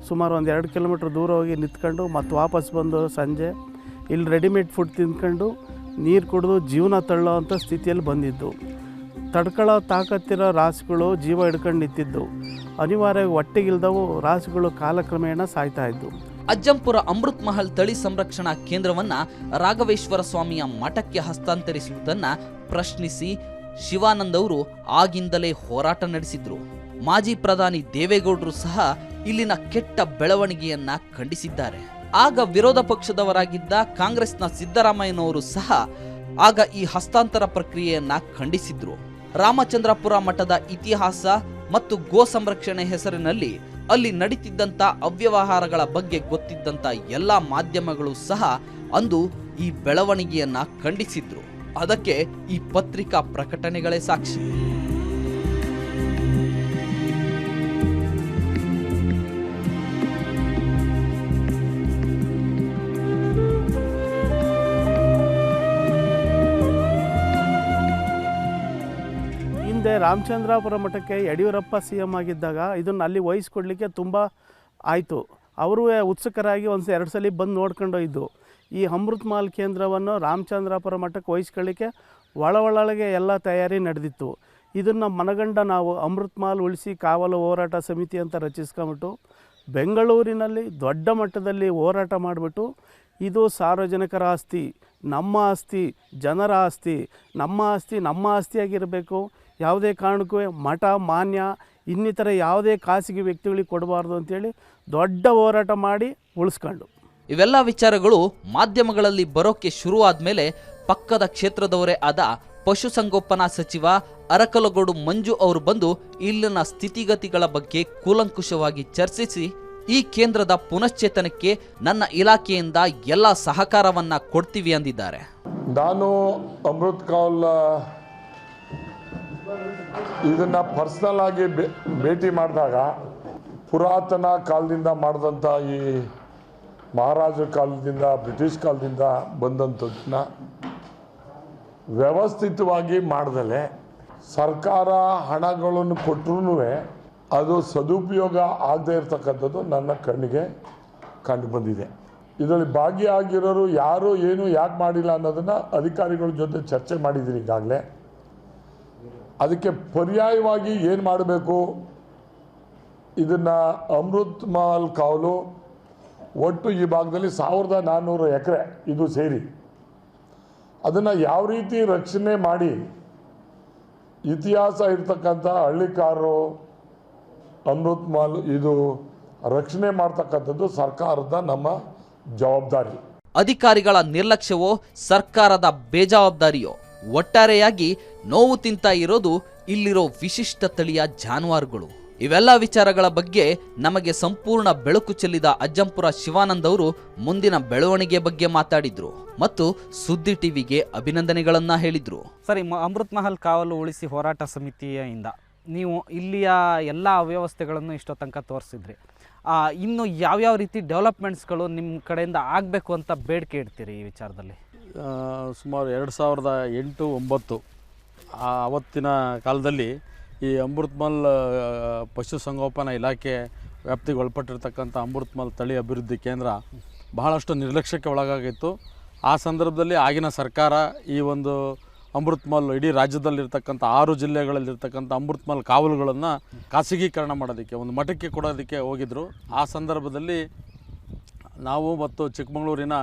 ಸುಮಾರು ಒಂದು ಎರಡು ಕಿಲೋಮೀಟ್ರ್ ದೂರ ಹೋಗಿ ನಿಂತ್ಕೊಂಡು ಮತ್ತು ವಾಪಸ್ ಬಂದು ಸಂಜೆ ಇಲ್ಲಿ ರೆಡಿಮೇಡ್ ಫುಡ್ ತಿಂದ್ಕೊಂಡು ನೀರು ಕುಡಿದು ಜೀವನ ತಳ್ಳೋ ಅಂಥ ಸ್ಥಿತಿಯಲ್ಲಿ ಬಂದಿದ್ದು. ತಡ್ಕೊಳ್ಳೋ ತಾಕತ್ತಿರೋ ರಾಸುಗಳು ಜೀವ ಹಿಡ್ಕೊಂಡು ನಿಂತಿದ್ದು. ಅನಿವಾರ್ಯವಾಗಿ ಹೊಟ್ಟೆಗಿಲ್ದವು ರಾಸುಗಳು ಕಾಲಕ್ರಮೇಣ ಸಾಯ್ತಾ ಇದ್ದು. ಅಜ್ಜಂಪುರ ಅಮೃತ್ ಮಹಲ್ ತಳಿ ಸಂರಕ್ಷಣಾ ಕೇಂದ್ರವನ್ನ ರಾಘವೇಶ್ವರ ಸ್ವಾಮಿಯ ಮಠಕ್ಕೆ ಹಸ್ತಾಂತರಿಸುವುದನ್ನು ಪ್ರಶ್ನಿಸಿ ಶಿವಾನಂದ್ ಅವರು ಆಗಿಂದಲೇ ಹೋರಾಟ ನಡೆಸಿದ್ರು. ಮಾಜಿ ಪ್ರಧಾನಿ ದೇವೇಗೌಡರು ಸಹ ಇಲ್ಲಿನ ಕೆಟ್ಟ ಬೆಳವಣಿಗೆಯನ್ನ ಖಂಡಿಸಿದ್ದಾರೆ. ಆಗ ವಿರೋಧ ಪಕ್ಷದವರಾಗಿದ್ದ ಕಾಂಗ್ರೆಸ್ನ ಸಿದ್ದರಾಮಯ್ಯನವರು ಸಹ ಆಗ ಈ ಹಸ್ತಾಂತರ ಪ್ರಕ್ರಿಯೆಯನ್ನ ಖಂಡಿಸಿದ್ರು. ರಾಮಚಂದ್ರಪುರ ಮಠದ ಇತಿಹಾಸ ಮತ್ತು ಗೋ ಸಂರಕ್ಷಣೆ ಹೆಸರಿನಲ್ಲಿ ಅಲ್ಲಿ ನಡೀತಿದ್ದಂತ ಅವ್ಯವಹಾರಗಳ ಬಗ್ಗೆ ಗೊತ್ತಿದ್ದಂತ ಎಲ್ಲಾ ಮಾಧ್ಯಮಗಳು ಸಹ ಅಂದು ಈ ಬೆಳವಣಿಗೆಯನ್ನ ಖಂಡಿಸಿದ್ರು. ಅದಕ್ಕೆ ಈ ಪತ್ರಿಕಾ ಪ್ರಕಟಣೆಗಳೇ ಸಾಕ್ಷಿ. ಹಿಂದೆ ರಾಮಚಂದ್ರಾಪುರ ಮಠಕ್ಕೆ ಯಡಿಯೂರಪ್ಪ ಸಿ ಎಂ ಆಗಿದ್ದಾಗ ಇದನ್ನು ಅಲ್ಲಿ ವಹಿಸ್ಕೊಡ್ಲಿಕ್ಕೆ ತುಂಬ ಆಯಿತು. ಅವರು ಉತ್ಸುಕರಾಗಿ ಒಂದು ಎರಡು ಸಲ ಬಂದು ಇದ್ದು, ಈ ಅಮೃತ್ ಮಾಲ್ ಕೇಂದ್ರವನ್ನು ರಾಮಚಂದ್ರಾಪುರ ಮಠಕ್ಕೆ ವಹಿಸ್ಕೊಳ್ಳಿಕ್ಕೆ ಒಳ ಒಳಗೆ ಎಲ್ಲ ತಯಾರಿ ನಡೆದಿತ್ತು. ಇದನ್ನು ಮನಗಂಡ ನಾವು ಅಮೃತ್ ಮಾಲ್ ಉಳಿಸಿ ಕಾವಲು ಹೋರಾಟ ಸಮಿತಿ ಅಂತ ರಚಿಸ್ಕೊಂಬಿಟ್ಟು, ಬೆಂಗಳೂರಿನಲ್ಲಿ ದೊಡ್ಡ ಮಟ್ಟದಲ್ಲಿ ಹೋರಾಟ ಮಾಡಿಬಿಟ್ಟು, ಇದು ಸಾರ್ವಜನಿಕರ ಆಸ್ತಿ, ನಮ್ಮ ಆಸ್ತಿ, ಜನರ ಆಸ್ತಿ, ನಮ್ಮ ಆಸ್ತಿ, ನಮ್ಮ ಆಸ್ತಿಯಾಗಿರಬೇಕು ಯಾವುದೇ ಕಾರಣಕ್ಕೂ ಮಠ ಮಾನ್ಯ ಇನ್ನಿತರ ಯಾವುದೇ ಖಾಸಗಿ ವ್ಯಕ್ತಿಗಳಿಗೆ ಕೊಡಬಾರ್ದು ಅಂತೇಳಿ ದೊಡ್ಡ ಹೋರಾಟ ಮಾಡಿ ಉಳಿಸ್ಕೊಂಡು ಇವೆಲ್ಲ ವಿಚಾರಗಳು ಮಾಧ್ಯಮಗಳಲ್ಲಿ ಬರೋಕ್ಕೆ ಶುರುವಾದ್ಮೇಲೆ ಪಕ್ಕದ ಕ್ಷೇತ್ರದವರೇ ಆದ ಪಶುಸಂಗೋಪನಾ ಸಚಿವ ಅರಕಲಗೋಡು ಮಂಜು ಅವರು ಬಂದು ಇಲ್ಲಿನ ಸ್ಥಿತಿಗತಿಗಳ ಬಗ್ಗೆ ಕೂಲಂಕುಷವಾಗಿ ಚರ್ಚಿಸಿ ಈ ಕೇಂದ್ರದ ಪುನಶ್ಚೇತನಕ್ಕೆ ನನ್ನ ಇಲಾಖೆಯಿಂದ ಎಲ್ಲ ಸಹಕಾರವನ್ನ ಕೊಡ್ತೀವಿ ಅಂದಿದ್ದಾರೆ. ನಾನು ಅಮೃತ್ ಕೌಲ್ ಇದನ್ನು ಪರ್ಸನಲ್ ಆಗಿ ಭೇಟಿ ಮಾಡಿದಾಗ ಪುರಾತನ ಕಾಲದಿಂದ ಮಾಡಿದಂಥ ಈ ಮಹಾರಾಜರ ಕಾಲದಿಂದ, ಬ್ರಿಟಿಷ್ ಕಾಲದಿಂದ ಬಂದಂಥದ್ದನ್ನ ವ್ಯವಸ್ಥಿತವಾಗಿ ಮಾಡ್ದಲೆ. ಸರ್ಕಾರ ಹಣಗಳನ್ನು ಕೊಟ್ಟರೂ ಅದು ಸದುಪಯೋಗ ಆಗದೆ ಇರತಕ್ಕಂಥದ್ದು ನನ್ನ ಕಣ್ಣಿಗೆ ಕಂಡು ಬಂದಿದೆ ಇದರಲ್ಲಿ ಭಾಗಿಯಾಗಿರೋರು ಯಾರು, ಏನು, ಯಾಕೆ ಮಾಡಿಲ್ಲ ಅನ್ನೋದನ್ನ ಅಧಿಕಾರಿಗಳ ಜೊತೆ ಚರ್ಚೆ ಮಾಡಿದ್ದೀನಿ ಈಗಾಗಲೇ. ಪರ್ಯಾಯವಾಗಿ ಏನು ಮಾಡಬೇಕು? ಇದನ್ನು ಅಮೃತ್ ಮಹಲ್ ಕಾವಲು ಒಟ್ಟು ಈ ಭಾಗದಲ್ಲಿ ಸಾವಿರದ ನಾನ್ನೂರು ಎಕರೆ ಇದು ಸೇರಿ. ಅದನ್ನು ಯಾವ ರೀತಿ ರಕ್ಷಣೆ ಮಾಡಿ ಇತಿಹಾಸ ಇರ್ತಕ್ಕಂಥ ಹಳ್ಳಿಕಾರರು ಅಮೃತ್ ಮಹಲ್ ಇದು ರಕ್ಷಣೆ ಮಾಡ್ತಕ್ಕಂಥದ್ದು ಸರ್ಕಾರದ ನಮ್ಮ ಜವಾಬ್ದಾರಿ. ಅಧಿಕಾರಿಗಳ ನಿರ್ಲಕ್ಷ್ಯವೋ ಸರ್ಕಾರದ ಬೇಜವಾಬ್ದಾರಿಯೋ? ಒಟ್ಟಾರೆಯಾಗಿ ನೋವು ತಿಂತ ಇರೋದು ಇಲ್ಲಿರೋ ವಿಶಿಷ್ಟ ತಳಿಯ ಜಾನುವಾರುಗಳು. ಇವೆಲ್ಲ ವಿಚಾರಗಳ ಬಗ್ಗೆ ನಮಗೆ ಸಂಪೂರ್ಣ ಬೆಳಕು ಚೆಲ್ಲಿದ ಅಜ್ಜಂಪುರ ಶಿವಾನಂದ್ ಅವರು ಮುಂದಿನ ಬೆಳವಣಿಗೆ ಬಗ್ಗೆ ಮಾತಾಡಿದ್ರು ಮತ್ತು ಸುದ್ದಿ ಟಿವಿಗೆ ಅಭಿನಂದನೆಗಳನ್ನ ಹೇಳಿದ್ರು. ಸರಿ ಮ ಅಮೃತ್ ಮಹಲ್ ಕಾವಲು ಉಳಿಸಿ ಹೋರಾಟ ಸಮಿತಿಯಿಂದ ನೀವು ಇಲ್ಲಿಯ ಎಲ್ಲ ಅವ್ಯವಸ್ಥೆಗಳನ್ನು ಇಷ್ಟೋ ತನಕ ತೋರಿಸಿದ್ರಿ ಇನ್ನು ಯಾವ್ಯಾವ ರೀತಿ ಡೆವಲಪ್ಮೆಂಟ್ಸ್ಗಳು ನಿಮ್ಮ ಕಡೆಯಿಂದ ಆಗಬೇಕು ಅಂತ ಬೇಡಿಕೆ ಇಡ್ತೀರಿ ಈ ವಿಚಾರದಲ್ಲಿ? ಸುಮಾರು ಎರಡು ಸಾವಿರದ ಎಂಟು ಒಂಬತ್ತು ಆ ಅವತ್ತಿನ ಕಾಲದಲ್ಲಿ ಈ ಅಮೃತ್ಮಲ್ ಪಶುಸಂಗೋಪನಾ ಇಲಾಖೆ ವ್ಯಾಪ್ತಿಗೆ ಒಳಪಟ್ಟಿರ್ತಕ್ಕಂಥ ಅಮೃತ್ಮಲ್ ತಳಿ ಅಭಿವೃದ್ಧಿ ಕೇಂದ್ರ ಬಹಳಷ್ಟು ನಿರ್ಲಕ್ಷ್ಯಕ್ಕೆ ಒಳಗಾಗಿತ್ತು. ಆ ಸಂದರ್ಭದಲ್ಲಿ ಆಗಿನ ಸರ್ಕಾರ ಈ ಒಂದು ಅಮೃತ್ಮಲ್ ಇಡೀ ರಾಜ್ಯದಲ್ಲಿರ್ತಕ್ಕಂಥ ಆರು ಜಿಲ್ಲೆಗಳಲ್ಲಿರ್ತಕ್ಕಂಥ ಅಮೃತ್ಮಲ್ ಕಾವಲುಗಳನ್ನು ಖಾಸಗೀಕರಣ ಮಾಡೋದಕ್ಕೆ, ಒಂದು ಮಠಕ್ಕೆ ಕೊಡೋದಕ್ಕೆ ಹೋಗಿದ್ದರು ಆ ಸಂದರ್ಭದಲ್ಲಿ ನಾವು ಮತ್ತು ಚಿಕ್ಕಮಗಳೂರಿನ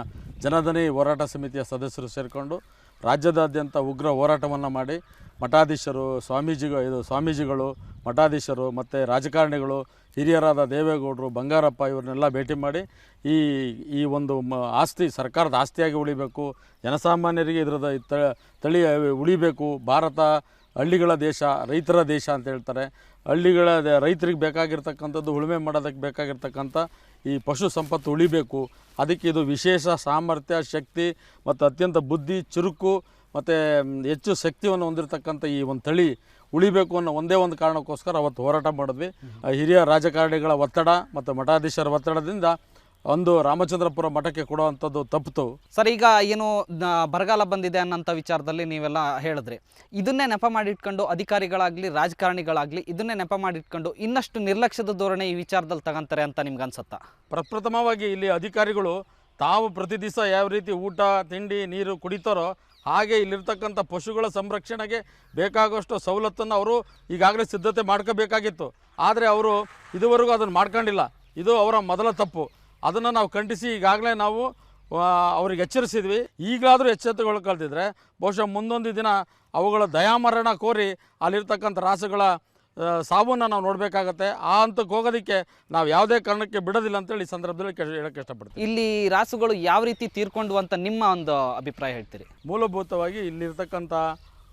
ಜನಧನಿ ಹೋರಾಟ ಸಮಿತಿಯ ಸದಸ್ಯರು ಸೇರಿಕೊಂಡು ರಾಜ್ಯದಾದ್ಯಂತ ಉಗ್ರ ಹೋರಾಟವನ್ನು ಮಾಡಿ ಮಠಾಧೀಶರು ಸ್ವಾಮೀಜಿಗಳು ಇದು ಸ್ವಾಮೀಜಿಗಳು, ಮಠಾಧೀಶರು ಮತ್ತು ರಾಜಕಾರಣಿಗಳು, ಹಿರಿಯರಾದ ದೇವೇಗೌಡರು, ಬಂಗಾರಪ್ಪ ಇವ್ರನ್ನೆಲ್ಲ ಭೇಟಿ ಮಾಡಿ ಈ ಈ ಒಂದು ಆಸ್ತಿ, ಸರ್ಕಾರದ ಆಸ್ತಿಯಾಗಿ ಉಳಿಬೇಕು, ಜನಸಾಮಾನ್ಯರಿಗೆ ಇದರದ ತಳಿ ಉಳಿಬೇಕು, ಭಾರತ ಹಳ್ಳಿಗಳ ದೇಶ, ರೈತರ ದೇಶ ಅಂತ ಹೇಳ್ತಾರೆ. ಹಳ್ಳಿಗಳ ರೈತರಿಗೆ ಬೇಕಾಗಿರ್ತಕ್ಕಂಥದ್ದು ಉಳುಮೆ ಮಾಡೋದಕ್ಕೆ ಬೇಕಾಗಿರ್ತಕ್ಕಂಥ ಈ ಪಶು ಸಂಪತ್ತು ಉಳಿಬೇಕು. ಅದಕ್ಕೆ ಇದು ವಿಶೇಷ ಸಾಮರ್ಥ್ಯ, ಶಕ್ತಿ ಮತ್ತು ಅತ್ಯಂತ ಬುದ್ಧಿ, ಚುರುಕು ಮತ್ತು ಹೆಚ್ಚು ಶಕ್ತಿಯನ್ನು ಹೊಂದಿರತಕ್ಕಂಥ ಈ ಒಂದು ತಳಿ ಉಳಿಬೇಕು ಅನ್ನೋ ಒಂದೇ ಒಂದು ಕಾರಣಕ್ಕೋಸ್ಕರ ಅವತ್ತು ಹೋರಾಟ ಮಾಡಿದ್ವಿ. ಆ ಹಿರಿಯ ರಾಜಕಾರಣಿಗಳ ಒತ್ತಡ ಮತ್ತು ಮಠಾಧೀಶರ ಒತ್ತಡದಿಂದ ಒಂದು ರಾಮಚಂದ್ರಪುರ ಮಠಕ್ಕೆ ಕೊಡುವಂಥದ್ದು ತಪ್ಪಿತು. ಸರ್ ಈಗ ಏನು ಬರಗಾಲ ಬಂದಿದೆ ಅನ್ನೋಂಥ ವಿಚಾರದಲ್ಲಿ ನೀವೆಲ್ಲ ಹೇಳಿದ್ರಿ. ಇದನ್ನೇ ನೆಪ ಮಾಡಿಟ್ಕೊಂಡು ಅಧಿಕಾರಿಗಳಾಗಲಿ ರಾಜಕಾರಣಿಗಳಾಗಲಿ ಇದನ್ನೇ ನೆಪ ಮಾಡಿಟ್ಕೊಂಡು ಇನ್ನಷ್ಟು ನಿರ್ಲಕ್ಷ್ಯದ ಧೋರಣೆ ಈ ವಿಚಾರದಲ್ಲಿ ತಗೊಂತಾರೆ ಅಂತ ನಿಮ್ಗೆ ಅನ್ಸುತ್ತಾ? ಪ್ರಪ್ರಥಮವಾಗಿ ಇಲ್ಲಿ ಅಧಿಕಾರಿಗಳು ತಾವು ಪ್ರತಿ ದಿವಸ ಯಾವ ರೀತಿ ಊಟ ತಿಂಡಿ ನೀರು ಕುಡಿತಾರೋ ಹಾಗೆ ಇಲ್ಲಿರ್ತಕ್ಕಂಥ ಪಶುಗಳ ಸಂರಕ್ಷಣೆಗೆ ಬೇಕಾಗುವಷ್ಟು ಸವಲತ್ತನ್ನು ಅವರು ಈಗಾಗಲೇ ಸಿದ್ಧತೆ ಮಾಡ್ಕೋಬೇಕಾಗಿತ್ತು. ಆದರೆ ಅವರು ಇದುವರೆಗೂ ಅದನ್ನು ಮಾಡ್ಕೊಂಡಿಲ್ಲ. ಇದು ಅವರ ಮೊದಲ ತಪ್ಪು. ಅದನ್ನು ನಾವು ಖಂಡಿಸಿ ಈಗಾಗಲೇ ನಾವು ಅವ್ರಿಗೆ ಎಚ್ಚರಿಸಿದ್ವಿ. ಈಗಲಾದರೂ ಎಚ್ಚೆತ್ತುಗೊಳ್ಕೊಳ್ತಿದ್ರೆ ಬಹುಶಃ ಮುಂದೊಂದು ದಿನ ಅವುಗಳ ದಯಾಮರಣ ಕೋರಿ ಅಲ್ಲಿರ್ತಕ್ಕಂಥ ರಾಸುಗಳ ಸಾವನ್ನು ನಾವು ನೋಡಬೇಕಾಗತ್ತೆ. ಆ ಹಂತಕ್ಕೆ ಹೋಗೋದಕ್ಕೆ ನಾವು ಯಾವುದೇ ಕಾರಣಕ್ಕೆ ಬಿಡೋದಿಲ್ಲ ಅಂತೇಳಿ ಈ ಸಂದರ್ಭದಲ್ಲಿ ಹೇಳೋಕ್ಕೆ ಇಷ್ಟಪಡ್ತೀವಿ ಇಲ್ಲಿ ರಾಸುಗಳು ಯಾವ ರೀತಿ ತೀರ್ಕೊಂಡು ಅಂತ ನಿಮ್ಮ ಒಂದು ಅಭಿಪ್ರಾಯ ಹೇಳ್ತೀರಿ? ಮೂಲಭೂತವಾಗಿ ಇಲ್ಲಿರ್ತಕ್ಕಂಥ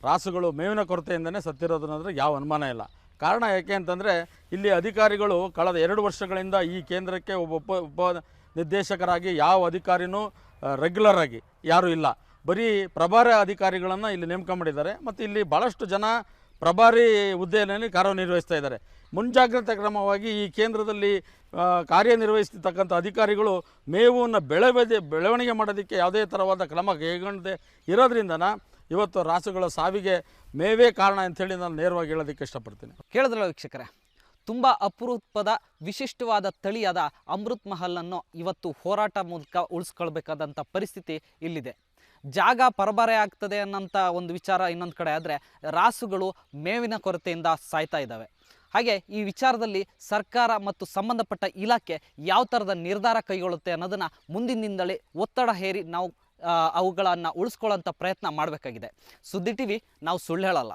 ರಾಸುಗಳು ಮೇವಿನ ಕೊರತೆಯಿಂದನೇ ಸತ್ತಿರೋದನ್ನೋದ್ರೆ ಯಾವ ಅನುಮಾನ ಇಲ್ಲ. ಕಾರಣ ಯಾಕೆ ಅಂತಂದರೆ ಇಲ್ಲಿ ಅಧಿಕಾರಿಗಳು ಕಳೆದ ಎರಡು ವರ್ಷಗಳಿಂದ ಈ ಕೇಂದ್ರಕ್ಕೆ ಒಬ್ಬ ಉಪ ಉಪ ನಿರ್ದೇಶಕರಾಗಿ ಯಾವ ಅಧಿಕಾರಿನೂ ರೆಗ್ಯುಲರ್ ಆಗಿ ಯಾರೂ ಇಲ್ಲ. ಬರೀ ಪ್ರಭಾರ ಅಧಿಕಾರಿಗಳನ್ನು ಇಲ್ಲಿ ನೇಮಕ ಮಾಡಿದ್ದಾರೆ. ಮತ್ತು ಇಲ್ಲಿ ಭಾಳಷ್ಟು ಜನ ಪ್ರಭಾರಿ ಹುದ್ದೆಯಲ್ಲಿ ಕಾರ್ಯನಿರ್ವಹಿಸ್ತಾ ಇದ್ದಾರೆ. ಮುಂಜಾಗ್ರತಾ ಕ್ರಮವಾಗಿ ಈ ಕೇಂದ್ರದಲ್ಲಿ ಕಾರ್ಯನಿರ್ವಹಿಸ್ತಕ್ಕಂಥ ಅಧಿಕಾರಿಗಳು ಮೇವನ್ನು ಬೆಳವದೆ, ಬೆಳವಣಿಗೆ ಮಾಡೋದಕ್ಕೆ ಯಾವುದೇ ಥರವಾದ ಕ್ರಮ ಕೈಗೊಳ್ಳದೆ ಇರೋದ್ರಿಂದನ ಇವತ್ತು ರಾಸುಗಳ ಸಾವಿಗೆ ಮೇವೇ ಕಾರಣ ಅಂಥೇಳಿ ನಾನು ನೇರವಾಗಿ ಹೇಳೋದಕ್ಕೆ ಇಷ್ಟಪಡ್ತೀನಿ. ಕೇಳಿದ್ರಲ್ಲ ವೀಕ್ಷಕರೇ, ತುಂಬ ಅಪರೂಪದ, ವಿಶಿಷ್ಟವಾದ ತಳಿಯಾದ ಅಮೃತ್ ಮಹಲನ್ನು ಇವತ್ತು ಹೋರಾಟ ಮೂಲಕ ಉಳಿಸ್ಕೊಳ್ಬೇಕಾದಂಥ ಪರಿಸ್ಥಿತಿ ಇಲ್ಲಿದೆ. ಜಾಗ ಪರಬರೆ ಆಗ್ತದೆ ಅನ್ನೋಂಥ ಒಂದು ವಿಚಾರ ಇನ್ನೊಂದು ಕಡೆ ಆದರೆ ರಾಸುಗಳು ಮೇವಿನ ಕೊರತೆಯಿಂದ ಸಾಯ್ತಾ ಇದ್ದಾವೆ. ಹಾಗೆ ಈ ವಿಚಾರದಲ್ಲಿ ಸರ್ಕಾರ ಮತ್ತು ಸಂಬಂಧಪಟ್ಟ ಇಲಾಖೆ ಯಾವ ಥರದ ನಿರ್ಧಾರ ಕೈಗೊಳ್ಳುತ್ತೆ ಅನ್ನೋದನ್ನು ಮುಂದಿನಿಂದಲೇ ಒತ್ತಡ ಹೇರಿ ನಾವು ಅವುಗಳನ್ನು ಉಳಿಸ್ಕೊಳ್ಳೋಂಥ ಪ್ರಯತ್ನ ಮಾಡಬೇಕಾಗಿದೆ. ಸುದ್ದಿ ಟಿ ನಾವು ಸುಳ್ಳು ಹೇಳಲ್ಲ.